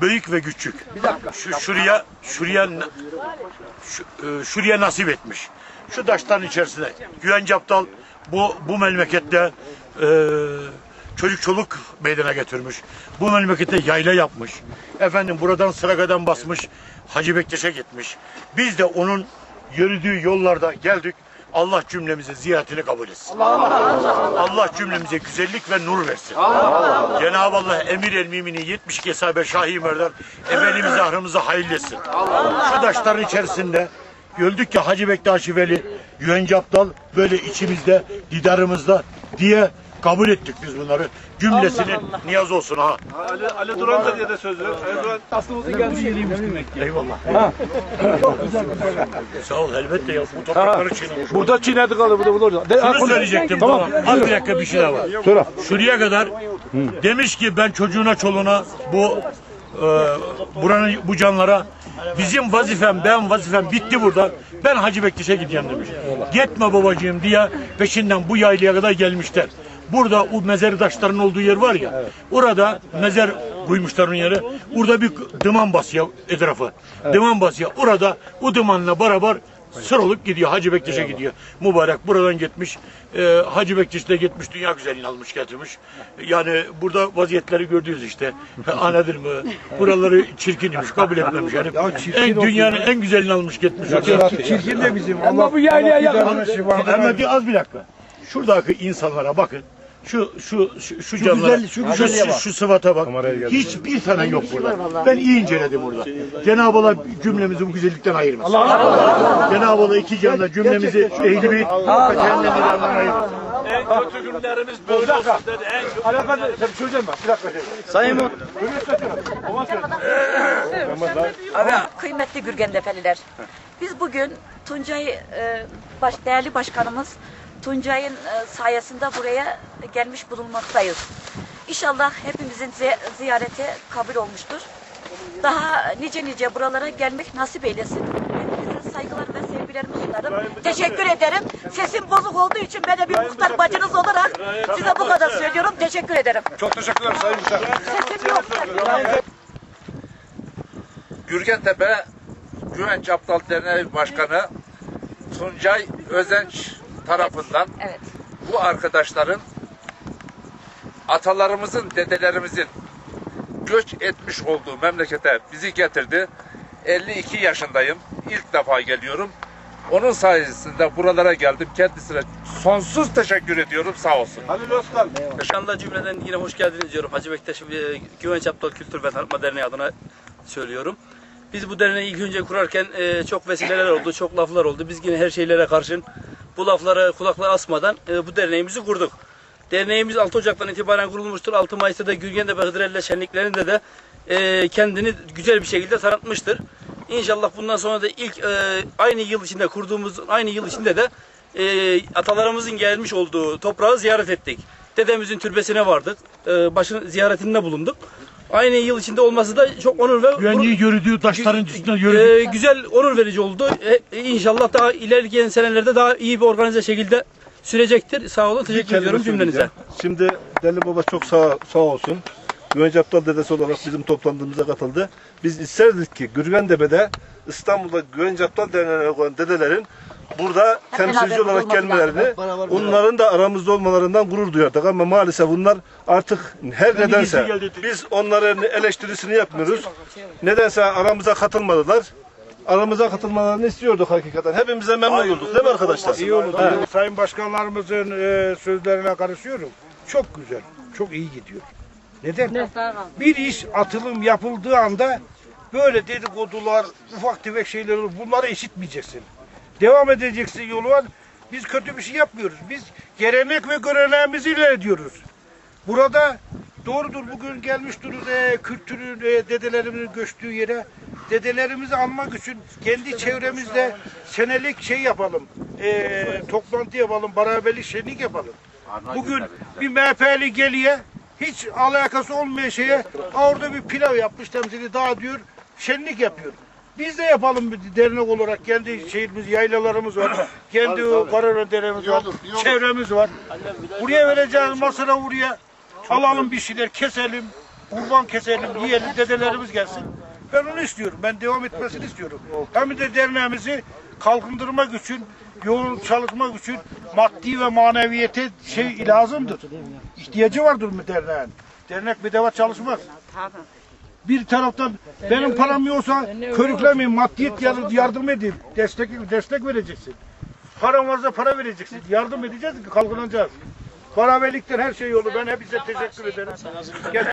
büyük ve küçük. Şu şuraya şuraya şu, e, şuraya nasip etmiş. Şu taşların içerisinde Güven Captal bu bu memlekette e, çocuk çoluk meydana getirmiş. Bu memlekette yayla yapmış. Efendim buradan Sıraga'dan basmış. Hacı Bektaş'a gitmiş. Biz de onun yürüdüğü yollarda geldik. Allah cümlemize ziyaretini kabul etsin. Allah cümlemize güzellik ve nur versin. Cenab-ı Allah emir el mümini 72 hesabı şahi merdan evvelimize ahrımıza hayırlı etsin. Şu taşların içerisinde gördük ki Hacı Bektaş Veli, Yüence Abdal böyle içimizde, didarımızda diye kabul ettik biz bunları. Cümlesinin niyaz olsun ha. Ali, Ali Duran da diye de söz ver. Ali Duran Aslımızın gelmiş yeriymiş demek ki. Eyvallah. Sağ ol elbette ya. Bu toprakları çiğnemiş. Burada çiğnedi kaldı burada burada. De, Şunu söyleyecektim tamam. Az bir dakika bir şey daha var. Sonra. Şuraya kadar demiş ki ben çocuğuna çoluğuna bu e, buranın bu canlara bizim vazifem ben vazifem bitti burada. Ben Hacı Bektaş'a gideceğim demiş. Gitme babacığım diye peşinden bu yaylaya kadar gelmişler. Burada o mezar taşların olduğu yer var ya. Orada mezar koymuşlar onun yeri. Orada bir dıman basıyor etrafı. Dıman basıyor. Orada o dımanla beraber Sır olup gidiyor. Hacı Bektaş'a gidiyor. Mübarek buradan gitmiş. E, Hacı Bektaş da gitmiş. Dünya güzelliğini almış getirmiş. Yani burada vaziyetleri gördünüz işte. Anladın mı? Buraları çirkin imiş. Kabul etmemiş. Yani en, dünyanın en güzelini almış gitmiş. Çirkin de bizim. Ama bu yaylaya yakın. Ama bir az bir dakika. Şuradaki insanlara bakın. Şu şu şu, şu canlara, güzel- şu şu, şu, bak. şu sıfata bak. Hiçbir tane yok burada. Ben iyi inceledim burada. Cenab-ı Allah cümlemizi bu güzellikten ayırmasın. Cenab-ı Allah iki canda cümlemizi ehli bir ve ayırmasın. En kötü günlerimiz böyle olsun dedi. En kötü Efendi sen bir söyleyeceğim bak. Bir dakika. Sayın kıymetli Gürgendefeliler. Biz bugün Tuncay e, baş, değerli başkanımız Tuncay'ın e, sayesinde buraya gelmiş bulunmaktayız. İnşallah hepimizin zi- ziyareti kabul olmuştur. Daha nice nice buralara gelmek nasip eylesin. Hepinize saygılar ve sevgilerimi sunarım. Teşekkür ederim. Sesim bozuk olduğu için ben de bir muhtar bacınız olarak size bu kadar söylüyorum. Teşekkür ederim. Çok teşekkürler Sayın Muhtar. Sesim yok. Gürgentepe Güvenç Aptal Derneği Başkanı Tuncay Özenç tarafından Evet. bu arkadaşların atalarımızın, dedelerimizin göç etmiş olduğu memlekete bizi getirdi. 52 yaşındayım. İlk defa geliyorum. Onun sayesinde buralara geldim. Kendisine sonsuz teşekkür ediyorum. Sağ olsun. Halil Özkan. Başkanla cümleden yine hoş geldiniz diyorum. Hacı Bektaş e, Güvenç Aptal Kültür ve Tanıtma Derneği adına söylüyorum. Biz bu derneği ilk önce kurarken e, çok vesileler oldu, çok laflar oldu. Biz yine her şeylere karşın bu laflara kulakları asmadan e, bu derneğimizi kurduk. Derneğimiz 6 Ocak'tan itibaren kurulmuştur. 6 Mayıs'ta da Gürgentepe Hıdrellez şenliklerinde de e, kendini güzel bir şekilde tanıtmıştır. İnşallah bundan sonra da ilk e, aynı yıl içinde kurduğumuz aynı yıl içinde de e, atalarımızın gelmiş olduğu toprağı ziyaret ettik. Dedemizin türbesine vardık. E, başın ziyaretinde bulunduk. Aynı yıl içinde olması da çok onur ve Güvenliği yürüdüğü taşların üstünden yürüdü. e, güzel onur verici oldu. E, inşallah daha ilerleyen senelerde daha iyi bir organize şekilde sürecektir. Sağ olun. Teşekkür ediyorum cümlenize. Şimdi Deli Baba çok sağ, sağ olsun. Güvenç Aptal dedesi olarak bizim toplandığımıza katıldı. Biz isterdik ki Gürgentepe'de İstanbul'da Güvenç Aptal Derneği'ne olan dedelerin burada temsilci beraber olarak gelmelerini, onların da aramızda olmalarından gurur duyardık. Ama maalesef bunlar artık her nedense biz onların eleştirisini yapmıyoruz. Nedense aramıza katılmadılar. Aramıza katılmalarını istiyorduk hakikaten. Hepimize memnun olduk değil mi arkadaşlar? İyi oldu. Sayın başkanlarımızın e, sözlerine karışıyorum. Çok güzel. Çok iyi gidiyor. Neden? Bir iş atılım yapıldığı anda böyle dedikodular, ufak tefek şeyler olur. Bunları işitmeyeceksin. Devam edeceksin yoluna. Biz kötü bir şey yapmıyoruz. Biz gelenek ve göreneğimizi ilerliyoruz. Burada doğrudur bugün gelmiş durur e, kültürün e, dedelerimizin göçtüğü yere dedelerimizi anmak için kendi çevremizde senelik şey yapalım. E, toplantı yapalım, beraberlik şenlik yapalım. Bugün bir MHP'li geliye hiç alakası olmayan şeye "Aa, orada bir pilav yapmış temsili daha diyor şenlik yapıyor. Biz de yapalım bir dernek olarak kendi şehrimiz, yaylalarımız var. Kendi o Kararön deremiz var. Çevremiz var. Buraya vereceğimiz masada buraya alalım bir şeyler keselim. kurban keselim, yiyelim, dedelerimiz gelsin. Ben onu istiyorum. Ben devam etmesini istiyorum. Hem de derneğimizi kalkındırmak için, yoğun çalışmak için maddi ve maneviyete şey lazımdır. İhtiyacı vardır mı derneğin? Dernek bedava çalışmaz. Bir taraftan benim param yoksa körüklemeyin, maddiyet yardım, yardım edeyim. Destek, destek vereceksin. Param varsa para vereceksin. Yardım edeceğiz ki kalkınacağız. Beraberlikten her şey yolu. Ben hepinize teşekkür ederim.